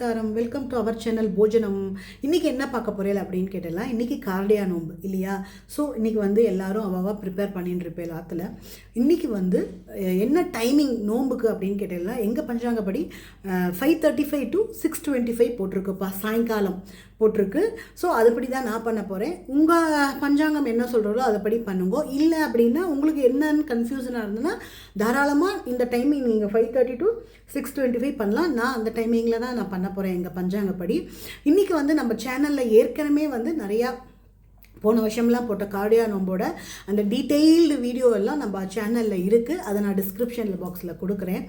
நமஸ்காரம். Welcome to our channel போஜனம் இன்றைக்கி என்ன பார்க்க போகிறேன் அப்படின்னு கேட்டலாம் இன்றைக்கி கார்டியா நோம்பு இல்லையா? ஸோ இன்றைக்கி வந்து எல்லாரும் அவாவா ப்ரிப்பேர் பண்ணிட்டு இருப்பேன் ஆற்றுல இன்றைக்கி வந்து என்ன டைமிங் நோம்புக்கு அப்படின்னு கேட்டலாம் எங்கள் பஞ்சாங்கப்படி five thirty five to six twenty five போட்டிருக்குப்பா சாயங்காலம் போட்டிருக்கு. ஸோ அதுபடி தான் நான் பண்ண போகிறேன் உங்கள் பஞ்சாங்கம் என்ன சொல்கிறதோ அதுபடி பண்ணுங்க. இல்லை அப்படின்னா உங்களுக்கு என்னன்னு கன்ஃபியூஷனாக இருந்ததுன்னா தாராளமாக இந்த டைமிங் நீங்கள் five thirty to six twenty five பண்ணலாம். நான் அந்த டைமிங்கில் தான் நான் பண்ண போகிறேன் எங்கள் பஞ்சாங்கப்படி. இன்றைக்கி வந்து நம்ம சேனலில் ஏற்கனவே வந்து நிறையா போன வருஷம்லாம் போட்ட கார்டியா நோம்போட அந்த டீட்டெயில்டு வீடியோ எல்லாம் நம்ம சேனலில் இருக்குது அதை நான் டிஸ்கிரிப்ஷனில் பாக்ஸில் கொடுக்குறேன்.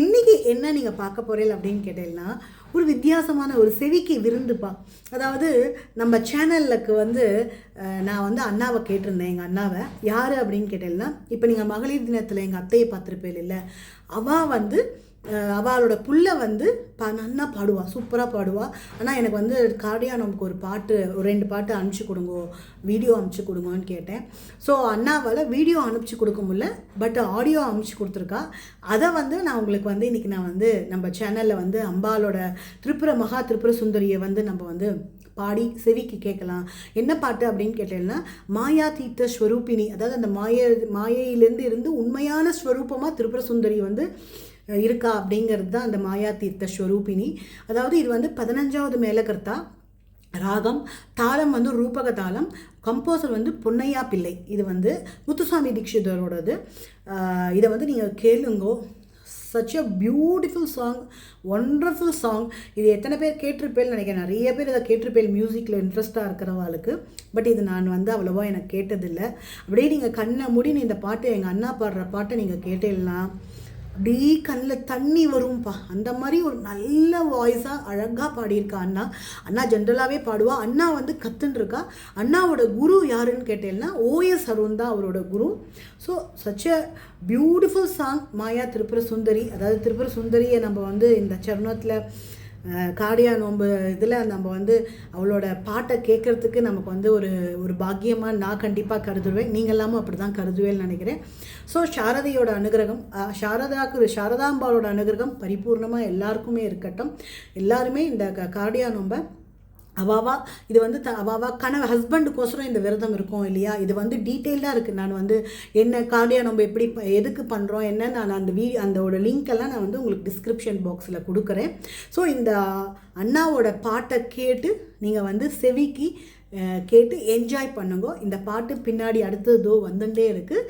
இன்றைக்கி என்ன நீங்கள் பார்க்க போகிறீங்க அப்படின்னு கேட்டீங்கன்னா ஒரு வித்தியாசமான ஒரு செவிக்கு விருந்துப்பா அதாவது நம்ம சேனலுக்கு வந்து நான் வந்து அண்ணாவை கேட்டிருந்தேன் எங்கள் அண்ணாவை. யார் அப்படின்னு கேட்டீங்கன்னா இப்போ நீங்கள் மகளிர் தினத்தில் எங்கள் அத்தையை பார்த்துருப்பேன் இல்லை அவள் வந்து அவளோட புள்ள வந்து பா நல்லா பாடுவாள் சூப்பராக பாடுவாள் ஆனால் எனக்கு வந்து கார்டியா நமக்கு ஒரு பாட்டு ஒரு ரெண்டு பாட்டு அனுப்பிச்சி கொடுங்கோ வீடியோ அனுப்பிச்சி கொடுங்கன்னு கேட்டேன். ஸோ அண்ணாவால் வீடியோ அனுப்பிச்சி கொடுக்க முடியல பட் ஆடியோ அனுப்பிச்சி கொடுத்துருக்கா. அதை வந்து நான் உங்களுக்கு வந்து இன்றைக்கி நான் வந்து நம்ம சேனலில் வந்து அம்பாலோட திரிபுர மகா திரிபுர சுந்தரியை வந்து நம்ம வந்து பாடி செவிக்கு கேட்கலாம். என்ன பாட்டு அப்படின்னு கேட்டேன்னா மாயா தீர்த்த ஸ்வரூபினி அதாவது அந்த மாய மாயையிலேருந்து இருந்து உண்மையான ஸ்வரூபமாக திரிபுர சுந்தரி வந்து இருக்கா அப்படிங்கிறது தான் அந்த மாயா தீர்த்த ஸ்வரூபினி அதாவது இது வந்து பதினஞ்சாவது மேலகர்த்தா ராகம் தாளம் வந்து ரூபக தாளம் கம்போசர் வந்து பொன்னையா பிள்ளை. இது வந்து முத்துசாமி தீட்சிதரோடது. இதை வந்து நீங்கள் கேளுங்கோ. Such a beautiful song wonderful song இது எத்தனை பேர் கேட்டிருப்பேன்னு நினைக்கிறேன். நிறைய பேர் இதை கேட்டிருப்பேன். மியூசிக்கில் இன்ட்ரெஸ்ட்டாக இருக்கிறவாளுக்கு பட் இது நான் வந்து அவ்வளோவா எனக்கு கேட்டதில்லை. அப்படியே நீங்கள் கண்ணை மூடி இந்த பாட்டு எங்கள் அண்ணா பாடுற பாட்டை நீங்கள் கேட்டேன்னா அப்படியே கண்ணில் தண்ணி வரும்ப்பா அந்த மாதிரி ஒரு நல்ல வாய்ஸாக அழகாக பாடியிருக்கா அண்ணா. அண்ணா ஜென்ரலாகவே பாடுவா. அண்ணா வந்து கத்துன்ருக்கா. அண்ணாவோட குரு யாருன்னு கேட்டேன்னா ஓஎஸ் அருண் தான் அவரோட குரு. So such a beautiful song Maya Tripura Sundari அதாவது திரிபுர சுந்தரியை நம்ம வந்து இந்த சரணத்தில் காடியா நோன்பு இதில் நம்ம வந்து அவளோட பாட்டை கேட்குறதுக்கு நமக்கு வந்து ஒரு ஒரு பாக்கியமாக நான் கண்டிப்பாக கருதுவேன். நீங்கள் எல்லாமும் அப்படி தான் கருதுவேன்னு நினைக்கிறேன். ஸோ சாரதியோட அனுகிரகம் சாரதாக்கு சாரதாம்பாளோட அனுகிரகம் பரிபூர்ணமாக எல்லாருக்குமே இருக்கட்டும். எல்லாருமே இந்த க- காடியா நோன்பை அவாவா இது வந்து த அவாவா கணவ ஹஸ்பண்டுக்கோசரம் இந்த விரதம் இருக்கும் இல்லையா? இது வந்து டீட்டெயில்டாக இருக்குது நான் வந்து என்ன கார்டியா நம்ம எப்படி ப- எதுக்கு பண்ணுறோம் என்ன நான் அந்த வீ அந்தோட லிங்க் எல்லாம் நான் வந்து உங்களுக்கு டிஸ்கிரிப்ஷன் பாக்ஸில் கொடுக்குறேன். ஸோ இந்த அண்ணாவோட பாட்டை கேட்டு நீங்கள் வந்து செவிக்கு கேட்டு என்ஜாய் பண்ணுங்க. இந்த பாட்டு பின்னாடி அடுத்ததோ வந்துட்டே இருக்குது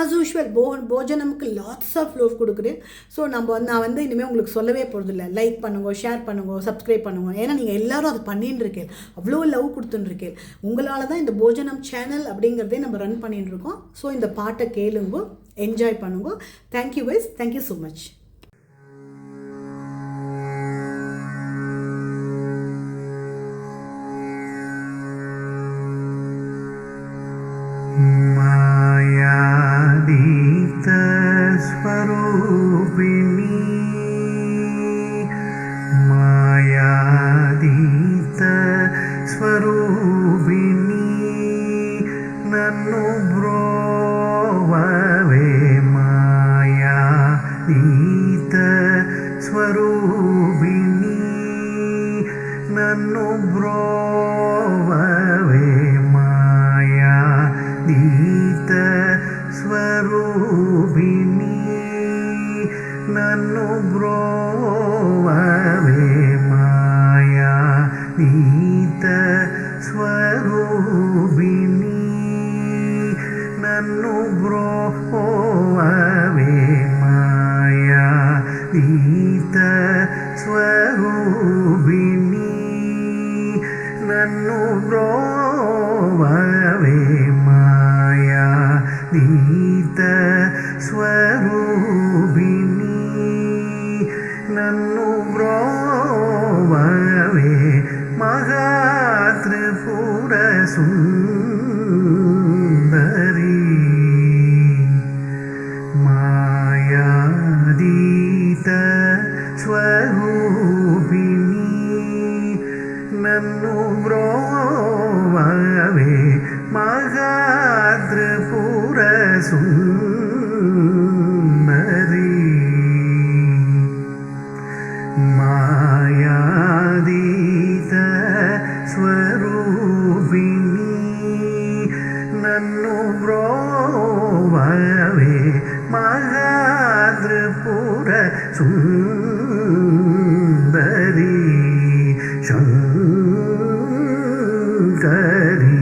ஆஸ் யூஷுவல் போ போஜனமுக்கு லாட்ஸ் ஆஃப் லவ் கொடுக்குறேன் ஸோ நம்ம நான் வந்து இனிமேல் உங்களுக்கு சொல்லவே போகிறதில்ல லைக் பண்ணுங்க ஷேர் பண்ணுங்க சப்ஸ்கிரைப் பண்ணுங்க. ஏன்னா நீங்கள் எல்லாரும் அதை பண்ணின்னு இருக்கேன் அவ்வளோ லவ் கொடுத்துட்டுருக்கேன் உங்களால் தான் இந்த போஜனம் சேனல் அப்படிங்கிறதே நம்ம ரன் பண்ணிட்டு இருக்கோம். ஸோ இந்த பாட்டை கேளுங்க என்ஜாய் பண்ணுங்க. Thank you wise thank you so much and ನೀತ ಸ್ವರೂಪಿಣಿ ನನ್ನು ಬ್ರೋವವೆ ಮಹಾತ್ರಿಪುರ ಸುಂದರಿ சுந்தரி மாயாதீத ஸ்வரூபிணி நன்னு ப்ரோவவே மகாதிரிபுர சுந்தரி. சங்கரி.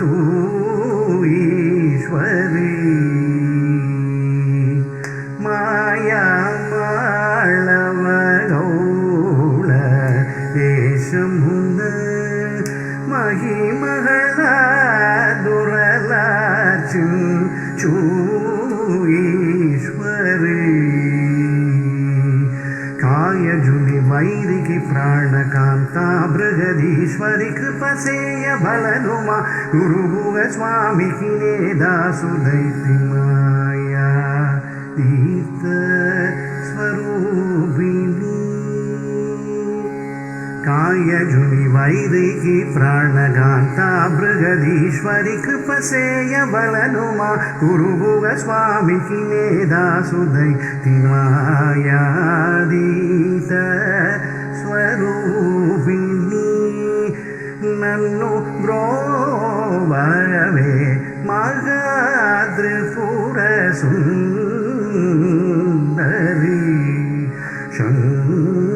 to జగదీశ్వరి కృపసేయ బలనుమా గురుభువ స్వామికి నేదాసుదైతిమాయా తీర్థ స్వరూపిణి కాయజుని వైదికి ప్రాణగాంతాభృగదీశ్వరి కృపసేయ బలనుమా గురుభువ స్వామికి నేదాసుదైతిమాయా దీత స్వరూపిణి നന്നു ദ്രോവരമേ മഴാദ്രിപുര സുന്ദരി ശുന്ദ